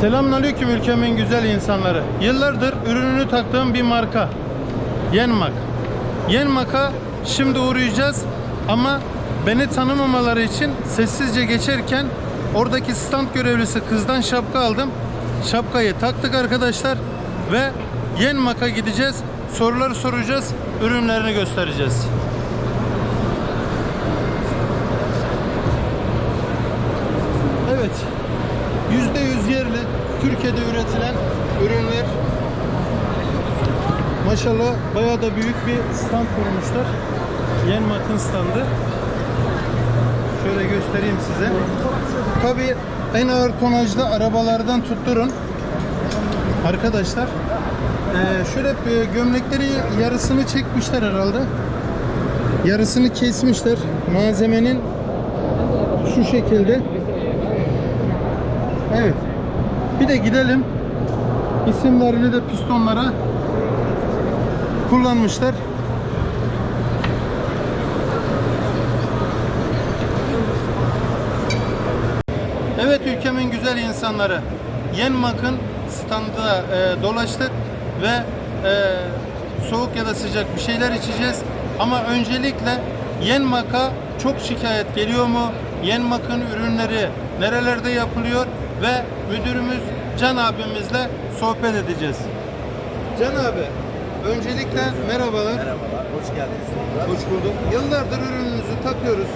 Selamünaleyküm ülkemin güzel insanları. Yıllardır ürününü taktığım bir marka. Yenmak. Yenmak'a şimdi uğrayacağız ama beni tanımamaları için sessizce geçerken oradaki stand görevlisi kızdan şapka aldım. Şapkayı taktık arkadaşlar ve Yenmak'a gideceğiz. Soruları soracağız, ürünlerini göstereceğiz. Evet. %100 yerli Türkiye'de üretilen ürünler. Maşallah bayağı da büyük bir stand kurmuşlar. Yenmak'ın standı. Şöyle göstereyim size. Tabii en ağır tonajlı arabalardan tutturun. Arkadaşlar eee, şöyle gömlekleri yarısını çekmişler herhalde. Yarısını kesmişler. Malzemenin şu şekilde. Evet. Bir de gidelim. İsimlerini de pistonlara kullanmışlar. Evet ülkemin güzel insanları. Yenmak'ın standında e, dolaştık ve e, soğuk ya da sıcak bir şeyler içeceğiz. Ama öncelikle Yenmak'a çok şikayet geliyor mu? Yenmak'ın ürünleri nerelerde yapılıyor? Ve müdürümüz Can abimizle sohbet edeceğiz. Can abi, öncelikle merhabalar. Merhabalar, hoş geldiniz. tekrar. Hoş bulduk. Yıllardır ürününüzü takıyoruz.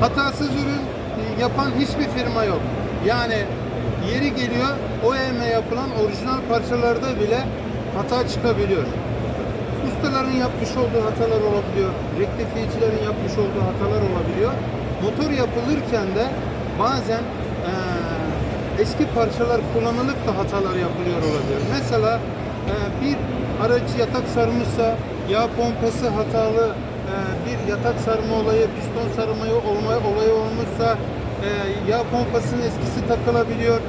Hatasız ürün yapan hiçbir firma yok. Yani yeri geliyor OEM yapılan orijinal parçalarda bile hata çıkabiliyor. Ustaların yapmış olduğu hatalar olabiliyor. Rektifiyecilerin yapmış olduğu hatalar olabiliyor. Motor yapılırken de bazen eee, eski parçalar kullanılıp da hatalar yapılıyor olabiliyor. Mesela eee, bir araç yatak sarmışsa yağ pompası hatalı eee, bir yatak sarma olayı, piston sarma olma olayı olmuşsa eee, yağ pompasının eskisi takılabiliyor.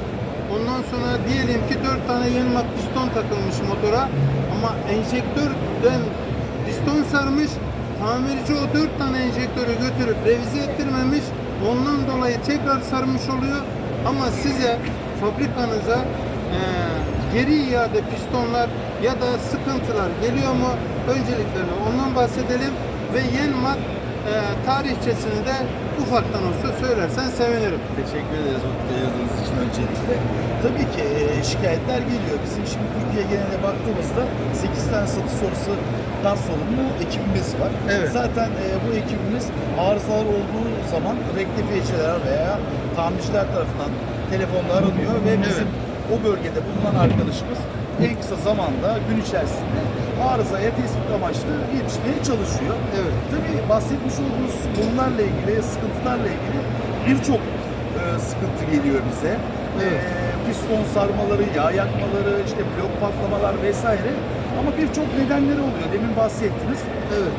Ondan sonra diyelim ki 4 tane yeni piston takılmış motora ama enjektörden piston sarmış. Tamirci o 4 tane enjektörü götürüp revize ettirmemiş. Ondan dolayı tekrar sarmış oluyor. Ama size fabrikanıza eee, geri iade pistonlar ya da sıkıntılar geliyor mu? Öncelikle ondan bahsedelim ve Yenmak eee tarihçesini de ufaktan olsa söylersen sevinirim. Teşekkür ederiz ayırdığınız için öncelikle. Tabii ki e, şikayetler geliyor. Bizim şimdi Türkiye geneline baktığımızda 8 tane satış sorusundan sorumlu ekibimiz var. Evet. Zaten e, bu ekibimiz arızalar olduğu zaman rektifiyeciler veya tamirciler tarafından telefonla aranıyor ve bizim o bölgede bulunan arkadaşımız en kısa zamanda gün içerisinde arızaya tespit amaçlı yetişmeye çalışıyor. Evet. Tabii bahsetmiş olduğunuz konularla ilgili, sıkıntılarla ilgili birçok e, sıkıntı geliyor bize. Evet. E, piston sarmaları, yağ yakmaları, işte blok patlamalar vesaire. Ama birçok nedenleri oluyor. Demin bahsettiniz. Evet.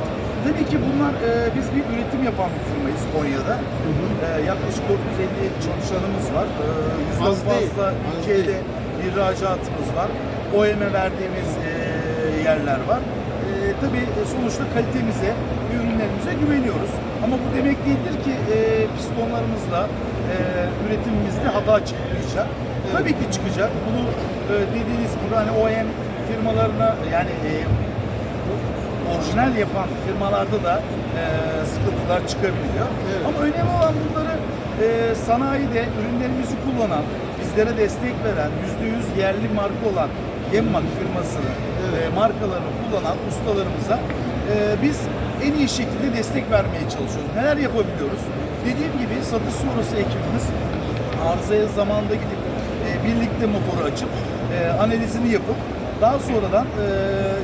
Tabii ki bunlar e, biz bir üretim yapan bir firmayız Konya'da. E, yaklaşık 450 çalışanımız var. E, yüzden Az değil, fazla az ülkede değil. ihracatımız var. OEM'e verdiğimiz e, yerler var. E, tabii sonuçta kalitemize, ürünlerimize güveniyoruz. Ama bu demek değildir ki e, pistonlarımızla e, üretimimizde hata çıkmayacak. Tabii ki çıkacak. Bunu e, dediğiniz gibi hani OEM firmalarına yani e, orijinal yapan firmalarda da e, sıkıntılar çıkabiliyor. Evet. Ama önemli olan bunları e, sanayide ürünlerimizi kullanan, bizlere destek veren, %100 yerli marka olan Gemmak firmasını, Evet. e, markalarını kullanan ustalarımıza e, biz en iyi şekilde destek vermeye çalışıyoruz. Neler yapabiliyoruz? Dediğim gibi satış sonrası ekibimiz arızaya zamanında gidip e, birlikte motoru açıp e, analizini yapıp daha sonradan e,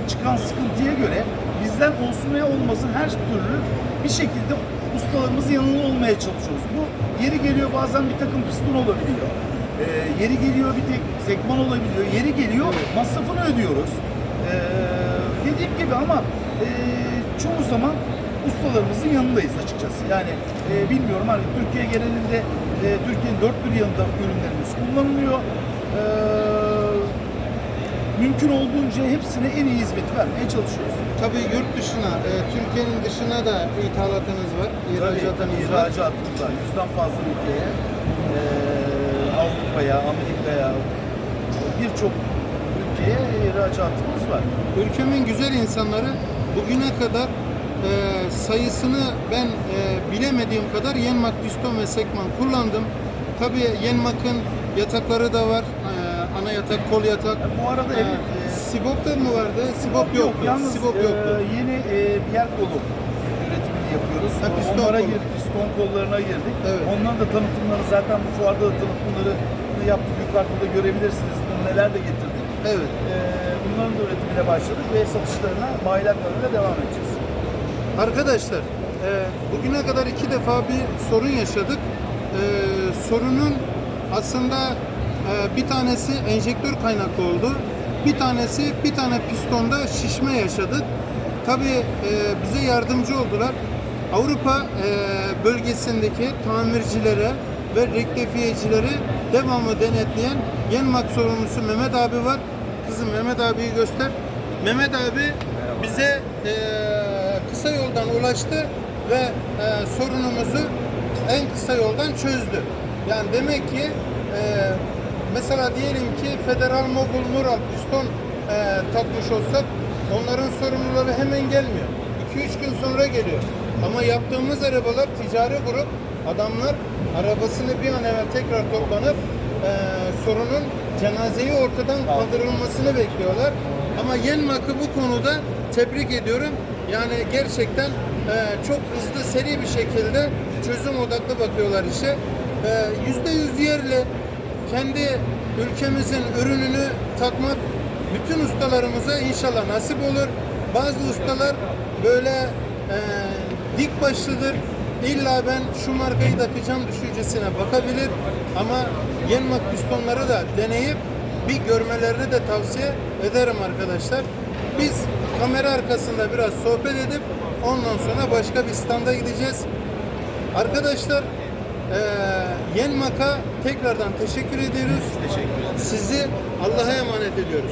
çıkan sıkıntıya göre bizden olsun veya olmasın her türlü bir şekilde ustalarımızın yanında olmaya çalışıyoruz. Bu yeri geliyor bazen bir takım piston olabiliyor. E, yeri geliyor bir tek sekman olabiliyor. Yeri geliyor masrafını ödüyoruz. E, dediğim gibi ama e, çoğu zaman ustalarımızın yanındayız açıkçası. Yani e, bilmiyorum hani Türkiye genelinde e, Türkiye'nin dört bir yanında ürünlerimiz kullanılıyor. E, mümkün olduğunca hepsine en iyi hizmeti vermeye çalışıyoruz. Tabii yurt dışına, e, Türkiye'nin dışına da ithalatınız var, ihracatınız var. ihracatımız var. Yüzden fazla ülkeye e, Avrupa'ya, Amerika'ya birçok ülkeye ihracatımız var. Ülkemin güzel insanları bugüne kadar e, sayısını ben e, bilemediğim kadar Yenmak piston ve sekman kullandım. Tabii Yenmak'ın yatakları da var. E, ana yatak, kol yatak. Bu arada E, evet, e, Sibop da mı vardı? Sibop yok. yoktu. Yalnız Sibop e, yoktu. yeni e, biyer kolu üretimini yapıyoruz. Ha, piston Onlara kolu. girdik, piston kollarına girdik. Evet. Onların da tanıtımları zaten bu fuarda da tanıtımları yaptık. Yukarıda da görebilirsiniz. Neler de getirdik. Evet. E, bunların da üretimine başladık ve satışlarına bayraklarıyla devam edeceğiz. Arkadaşlar, e, bugüne kadar iki defa bir sorun yaşadık. E, sorunun aslında e, bir tanesi enjektör kaynaklı oldu. Bir tanesi bir tane pistonda şişme yaşadık. Tabii e, bize yardımcı oldular. Avrupa e, bölgesindeki tamircilere ve rektifiyecileri devamlı denetleyen Yenmak sorumlusu Mehmet abi var. Kızım Mehmet abiyi göster. Mehmet abi bize e, kısa yoldan ulaştı ve e, sorunumuzu en kısa yoldan çözdü. Yani demek ki e, mesela diyelim ki Federal Mogul Mural piston e, takmış olsak onların sorumluları hemen gelmiyor. 2-3 gün sonra geliyor. Ama yaptığımız arabalar ticari grup adamlar arabasını bir an evvel tekrar toplanıp e, sorunun cenazeyi ortadan kaldırılmasını bekliyorlar. Ama Yenmak'ı bu konuda tebrik ediyorum. Yani gerçekten e, çok hızlı, seri bir şekilde çözüm odaklı bakıyorlar işe. E, Yüzde yüz yerli kendi ülkemizin ürününü takmak bütün ustalarımıza inşallah nasip olur. Bazı ustalar böyle e, dik başlıdır. İlla ben şu markayı takacağım düşüncesine bakabilir. Ama Yenmak pistonları da deneyip bir görmelerini de tavsiye ederim arkadaşlar. Biz kamera arkasında biraz sohbet edip ondan sonra başka bir standa gideceğiz. Arkadaşlar eee Yenmak'a tekrardan teşekkür ediyoruz. Teşekkür ederim. Sizi Allah'a emanet ediyoruz.